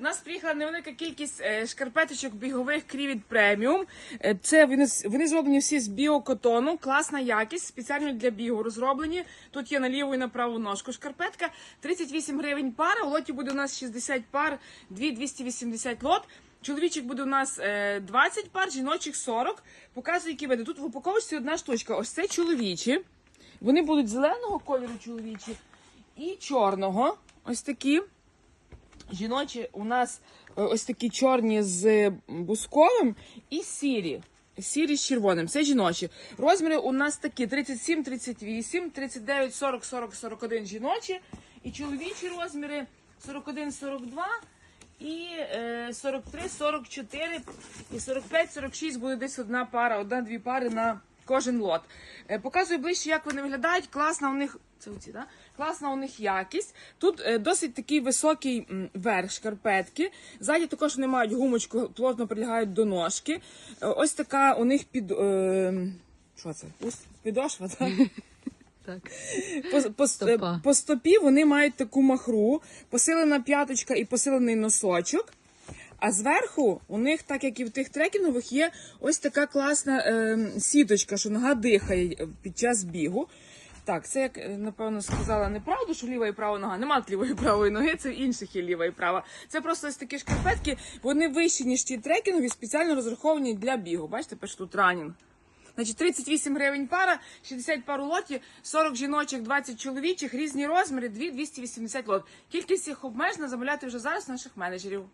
У нас приїхала невелика кількість е, шкарпеточок бігових Крівіт преміум. Е, Це вони, вони зроблені всі з біокотону, класна якість, спеціально для бігу розроблені. Тут є на ліву і на праву ножку шкарпетка. 38 гривень пара. У лоті буде у нас 60 пар, 2 280 лот. Чоловічих буде у нас е, 20 пар, жіночих 40. Показую, які види. Тут в упаковці одна штучка. Ось це чоловічі. Вони будуть зеленого кольору чоловічі і чорного. Ось такі. Жіночі у нас е, ось такі чорні з бусковим і сірі. Сірі з червоним. Це жіночі. Розміри у нас такі: 37, 38, 39, 40, 40, 41 жіночі. І чоловічі розміри 41, 42 і е, 43, 44 і 45, 46 буде десь одна пара, одна-дві пари на кожен лот. Е, показую ближче, як вони виглядають. Класна у них. Це оці, да? Класна у них якість. Тут е, досить такий високий верх шкарпетки. Ззаді також вони мають гумочку, плотно прилягають до ножки. Е, ось така у них під. Що це? Підошва, так? Так. По, по, Стопа. по стопі вони мають таку махру, посилена п'яточка і посилений носочок. А зверху у них, так як і в тих трекінгових, є ось така класна е, сіточка, що нога дихає під час бігу. Так, це як е, напевно сказала неправду, що ліва і права нога. Нема лівої і правої ноги, це в інших є ліва і права. Це просто ось такі шкарпетки, вони вищі, ніж ті трекінгові, спеціально розраховані для бігу. Бачите, пише тут ранінг. Значить, 38 гривень пара, 60 пар у лоті, 40 жіночих, 20 чоловічих, різні розміри, 2 280 лот. Кількість їх обмежена, замовляти вже зараз наших менеджерів.